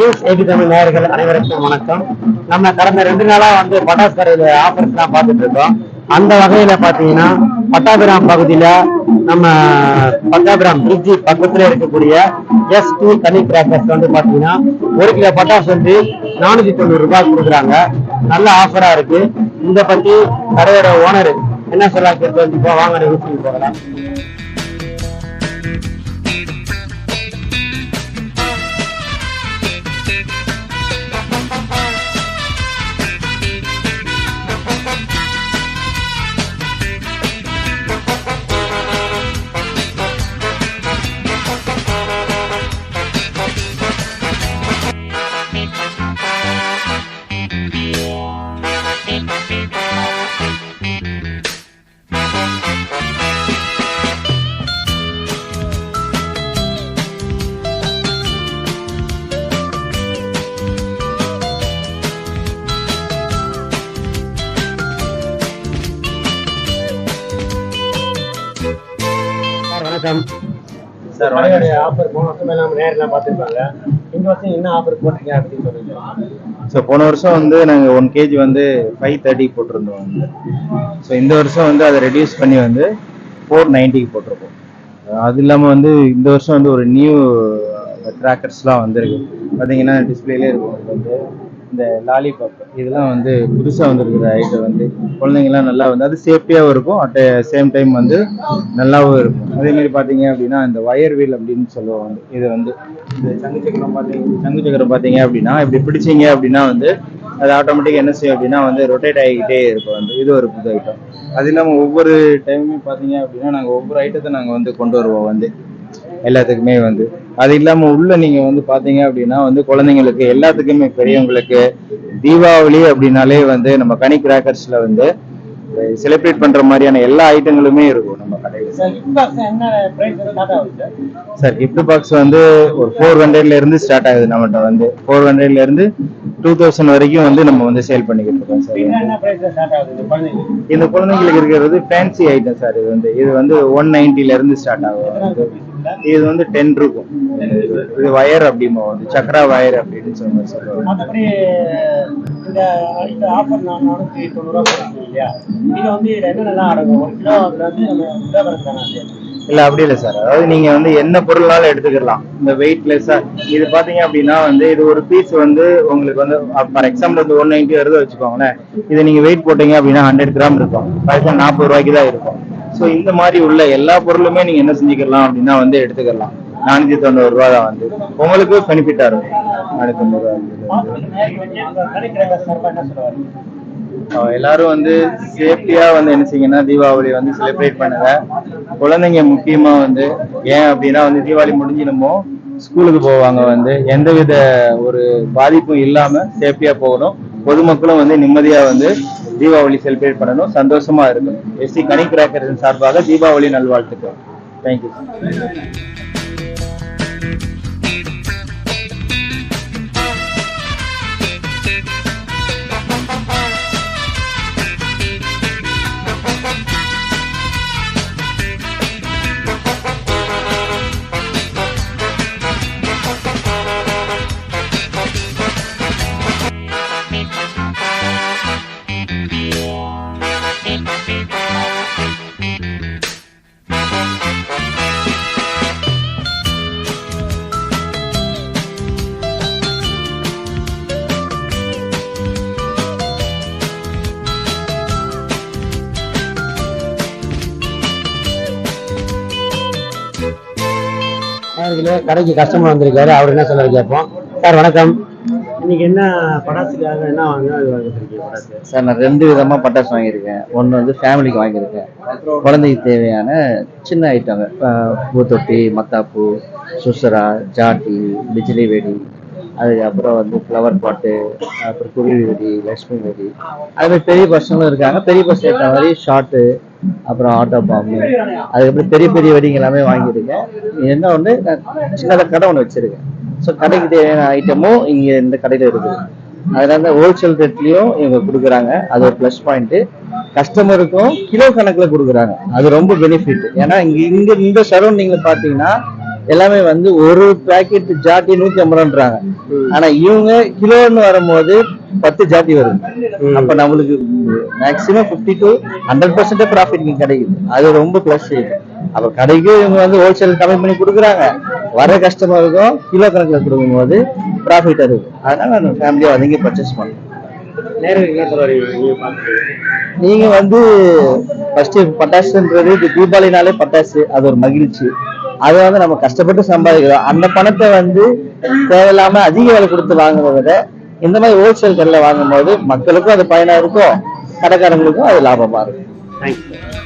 News eighty Tamil நேயர்கள் அனைவருக்கும் வணக்கம். நம்ம கடந்த ரெண்டு நாளா வந்து பட்டாசு கடையில ஆஃபர்ஸ் எல்லாம் பார்த்துட்டு இருக்கோம். அந்த வகையில பாத்தீங்கன்னா பட்டாபிராம் பகுதியில நம்ம பட்டாபிராம் பிரிட்ஜி பக்கத்துல இருக்கக்கூடிய எஸ் டூ தனி கிராக்கர்ஸ் வந்து பாத்தீங்கன்னா ஒரு கிலோ பட்டாசு வந்து நானூத்தி தொண்ணூறு ரூபாய் கொடுக்குறாங்க. நல்ல ஆஃபரா இருக்கு. இந்த பத்தி கடையோட ஓனர் என்ன சொல்ல கேட்டு வந்து வாங்க நிகழ்ச்சிக்கு போகலாம் வணக்கம். சார் ஆஃபர் போன வருஷம் எல்லாம் நேரில் பார்த்துருப்பாங்க. இந்த வருஷம் என்ன ஆஃபர் போட்டிருக்கீங்க அப்படின்னு சொல்லுங்க ஸோ போன வருஷம் வந்து நாங்கள் ஒன் கேஜி வந்து ஃபைவ் தேர்ட்டி போட்டிருந்தோம். ஸோ இந்த வருஷம் வந்து அதை ரெடியூஸ் பண்ணி வந்து ஃபோர் நைன்ட்டிக்கு போட்டிருக்கோம். அது இல்லாமல் வந்து இந்த வருஷம் வந்து ஒரு நியூ கிராக்கர்ஸ்லாம் வந்திருக்கு. பார்த்தீங்கன்னா டிஸ்பிளேலே இருக்கும். வந்து இந்த லாலிபாப் இதெல்லாம் வந்து புதுசாக வந்திருக்கிற ஐட்டம் வந்து குழந்தைங்கலாம் நல்லா வந்து அது சேஃப்டியாகவும் இருக்கும். அட் சேம் டைம் வந்து நல்லாவும் இருக்கும். அதேமாரி பார்த்தீங்க அப்படின்னா இந்த ஒயர் வீல் அப்படின்னு சொல்லுவோம் வந்து இது வந்து இந்த சங்கு சக்கரம் பார்த்தீங்க சங்கு சக்கரம் பார்த்தீங்க அப்படின்னா இப்படி பிடிச்சீங்க அப்படின்னா வந்து அது ஆட்டோமேட்டிக்காக என்ன செய்யும் அப்படின்னா வந்து ரொட்டேட் ஆகிக்கிட்டே இருக்கும். வந்து இது ஒரு புது ஐட்டம் அது இல்லாமல் ஒவ்வொரு டைமுமே பார்த்தீங்க அப்படின்னா நாங்கள் ஒவ்வொரு ஐட்டத்தை நாங்கள் வந்து கொண்டு வருவோம் வந்து. எல்லாத்துக்குமே வந்து. அது இல்லாம உள்ள நீங்க வந்து பாத்தீங்க அப்படின்னா வந்து குழந்தைங்களுக்கு எல்லாத்துக்குமே பெரியவங்களுக்கு தீபாவளி அப்படின்னாலே வந்து நம்ம கனி கிராக்கர்ஸ்ல வந்து செலிப்ரேட் பண்ற மாதிரியான எல்லா ஐட்டங்களுமே இருக்கும் நம்ம கடையில. சார் கிஃப்ட் பாக்ஸ் வந்து ஒரு ஃபோர் ஹண்ட்ரட்ல இருந்து ஸ்டார்ட் ஆகுது நம்மகிட்ட வந்து. ஃபோர் ஹண்ட்ரட்ல இருந்து டூ தௌசண்ட் வரைக்கும் வந்து நம்ம வந்து சேல் பண்ணிக்கிட்டு இருக்கோம் சார். இந்த குழந்தைங்களுக்கு? இருக்கிறது ஃபேன்சி ஐட்டம் சார் இது வந்து. இது வந்து ஒன் நைன்டில இருந்து ஸ்டார்ட் ஆகும் இது வந்து டென் இருக்கும். இது வயர் அப்படிமா வந்து சக்கரா வயர் அப்படின்னு சொல்லி சொல்லுவாங்க. மற்றபடி இந்த இந்த ஆஃபர் நான் நானூற்றி தொண்ணூறுரூவா போட்டுருக்கீங்க இல்லையா? இது வந்து இதில் என்னென்னலாம் அடங்கும். ஒரு கிலோ அதில் வந்து நம்ம கிலோ கணக்கு தானே அது இல்ல அப்படி இல்ல சார். அதாவது நீங்க வந்து என்ன பொருள்னாலும் எடுத்துக்கலாம். இந்த வெயிட்லெஸ்ஸா இது பாத்தீங்க அப்படின்னா வந்து இது ஒரு பீஸ் வந்து உங்களுக்கு வந்து ஃபார் எக்ஸாம்பிள் வந்து ஒன் நைன்டி வருது வச்சுக்கோங்களேன். இது நீங்க வெயிட் போட்டீங்க அப்படின்னா ஹண்ட்ரட் கிராம் இருக்கும். பைசா நாற்பது ரூபாய்க்கு தான் இருக்கும். ஸோ இந்த மாதிரி உள்ள எல்லா பொருளுமே நீங்க என்ன செஞ்சுக்கலாம் அப்படின்னா வந்து எடுத்துக்கலாம். நானூத்தி தொண்ணூறு ரூபா தான் வந்து. உங்களுக்கு பெனிஃபிட்டா இருக்கும். நானூத்தி தொண்ணூறு ரூபா எல்லாரும் வந்து சேஃப்டியா வந்து என்ன செய்யுங்கன்னா தீபாவளி வந்து செலிப்ரேட் பண்ணுங்க. குழந்தைங்க முக்கியமா வந்து ஏன் அப்படின்னா வந்து தீபாவளி முடிஞ்சிடமோ ஸ்கூலுக்கு போவாங்க வந்து எந்தவித ஒரு பாதிப்பும் இல்லாம சேஃப்டியா போகணும். பொதுமக்களும் வந்து நிம்மதியா வந்து தீபாவளி செலிப்ரேட் பண்ணணும். சந்தோஷமா இருக்கும் எஸ்சி கனி கிராக்கர்ஸின் சார்பாக தீபாவளி நல்வாழ்த்துக்கள். தேங்க்யூ நேயர்களே கடைக்கு கஸ்டமர் வந்திருக்காரு. அவர் என்ன சொல்ல கேட்போம். சார் வணக்கம். இன்னைக்கு என்ன படாசுக்காக என்ன வாங்க சார் நான் ரெண்டு விதமா பட்டாசு வாங்கியிருக்கேன். ஒன்று வந்து ஃபேமிலிக்கு வாங்கியிருக்கேன். குழந்தைக்கு தேவையான சின்ன ஐட்டங்க பூத்தொட்டி மத்தாப்பூ சுசரா ஜாட்டி பிஜிலி வெடி அதுக்கப்புறம் வந்து ஃப்ளவர் பாட்டு அப்புறம் குருவி வெடி லக்ஷ்மி வெடி. அதுமாதிரி பெரிய பசங்களும் இருக்காங்க. பெரிய பசங்க ஏற்ற மாதிரி ஷார்ட்டு அப்புறம் ஆட்டோ பாம்பு அதுக்கப்புறம் பெரிய பெரிய வெடிங்க எல்லாமே வாங்கியிருக்கேன். என்ன ஒன்று நான் சின்னதாக கடை ஒன்று வச்சுருக்கேன். ஸோ கடைக்கு தேவையான ஐட்டமும் இங்கே இந்த கடையில் இருக்குது. அதனால ஹோல்சேல் ரேட்லையும் இவங்க கொடுக்குறாங்க. அது ஒரு ப்ளஸ் பாயிண்ட்டு கஸ்டமருக்கும் கிலோ கணக்கில் கொடுக்குறாங்க. அது ரொம்ப பெனிஃபிட் ஏன்னா இங்கே இங்கே இந்த சரௌண்டிங்கில் பார்த்தீங்கன்னா எல்லாமே வந்து ஒரு பாக்கெட் ஜாட்டி நூத்தி ஐம்பது ரூபான்றாங்க ஆனா இவங்க கிலோன்னு வரும்போது பத்து ஜாட்டி வருது. அப்ப நம்மளுக்கு maximum 50 to hundred percent profit கிடைக்குது. அது ரொம்ப பிளஸ் அப்ப கடைக்கு இவங்க வந்து ஹோல்சேல் கம்மி பண்ணி கொடுக்குறாங்க. வர கஸ்டமருக்கும் கிலோ கணக்குல கொடுக்கும்போது ப்ராஃபிட் இருக்கும் அதனால நான் ஃபேமிலியா அதிக பர்ச்சேஸ் வரீங்க? நீங்க நீங்க வந்து ஃபர்ஸ்ட் பட்டாசுன்றது இது தீபாவளினாலே பட்டாசு. அது ஒரு மகிழ்ச்சி. அதை வந்து நம்ம கஷ்டப்பட்டு சம்பாதிக்கிறோம். அந்த பணத்தை வந்து தேவையில்லாம அதிக விலை கொடுத்து வாங்குறத விட இந்த மாதிரி ஹோல்சேல் கடையில் வாங்கும்போது மக்களுக்கும் அது பயனா இருக்கும் கடைக்காரங்களுக்கும் அது லாபமா இருக்கும். தேங்க்யூ